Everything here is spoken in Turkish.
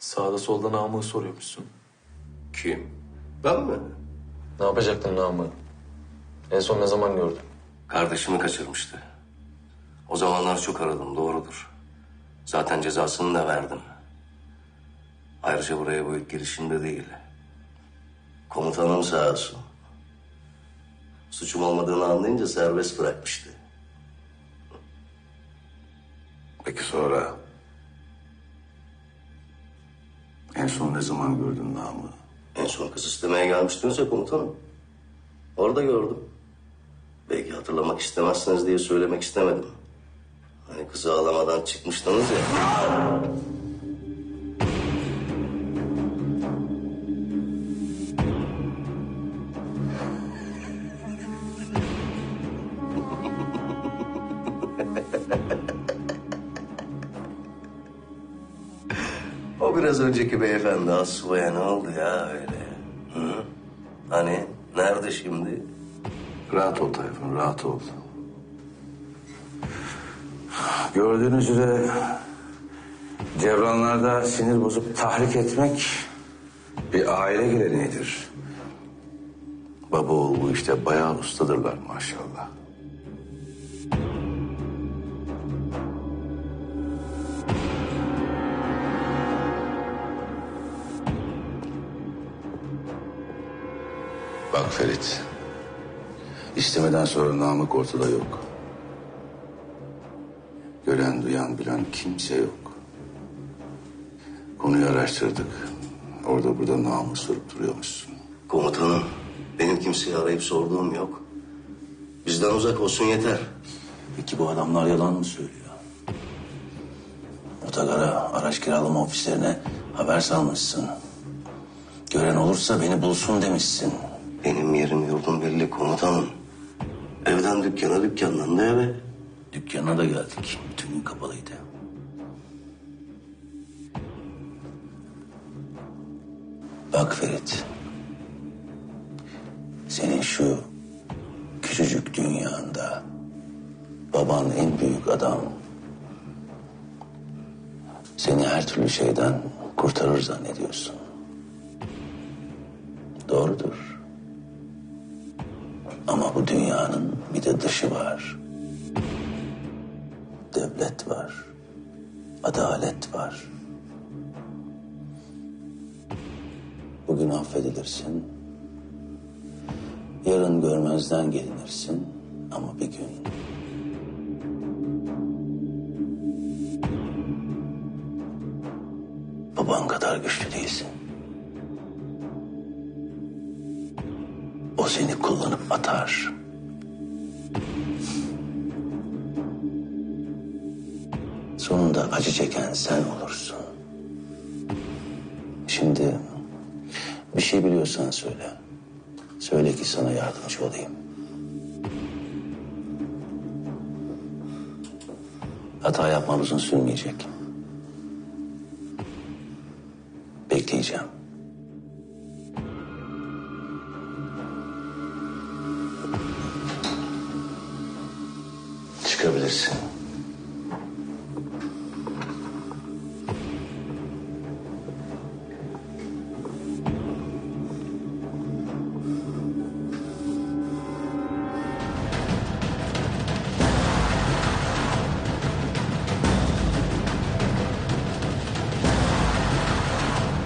Sağda solda namı soruyormuşsun. Kim? Ben mi? Ne yapacaktın namı? En son ne zaman gördün? Kardeşimi kaçırmıştı. O zamanlar çok aradım, doğrudur. Zaten cezasını da verdim. Ayrıca buraya bu ilk girişimde değil. Komutanım sağ olsun. Suçum olmadığını anlayınca serbest bırakmıştı. Peki sonra? En son ne zaman gördün namı? En son kız istemeye gelmiştiniz ya komutanım. Orada gördüm. Belki hatırlamak istemezsiniz diye söylemek istemedim. Hani kızı ağlamadan çıkmıştınız ya. Biraz önceki beyefendi Asuba'ya ne oldu ya öyle? Hı? Hani nerede şimdi? Rahat ol Tayfun, rahat ol. Gördüğünüz üzere Cevranlarda sinir bozup tahrik etmek bir aile geleneğidir. Baba oğul bu işte bayağı ustadırlar maşallah. Bak Ferit, istemeden sonra Namık ortada yok. Gören, duyan, bilen kimse yok. Konuyu araştırdık. Orada burada Namık sorup duruyormuşsun. Komutanım benim kimseyi arayıp sorduğum yok. Bizden uzak olsun yeter. Peki bu adamlar yalan mı söylüyor? Otogara araç kiralama ofislerine haber salmışsın. Gören olursa beni bulsun demişsin. Benim yerim yurdum belli komutanım. Evden dükkana dükkandan da eve. Dükkana da geldik. Bütün gün kapalıydı. Bak Ferit. Senin şu küçücük dünyanda baban en büyük adam. Seni her türlü şeyden kurtarır zannediyorsun. Bu dünyanın bir de dışı var. Devlet var. Adalet var. Bugün affedilirsin. Yarın görmezden gelinirsin. Ama bir gün baban kadar güçlü değilsin. Seni kullanıp atar. Sonunda acı çeken sen olursun. Şimdi bir şey biliyorsan söyle. Söyle ki sana yardımcı olayım. Hata yapman uzun sürmeyecek. Bekleyeceğim. çıkabilirsin.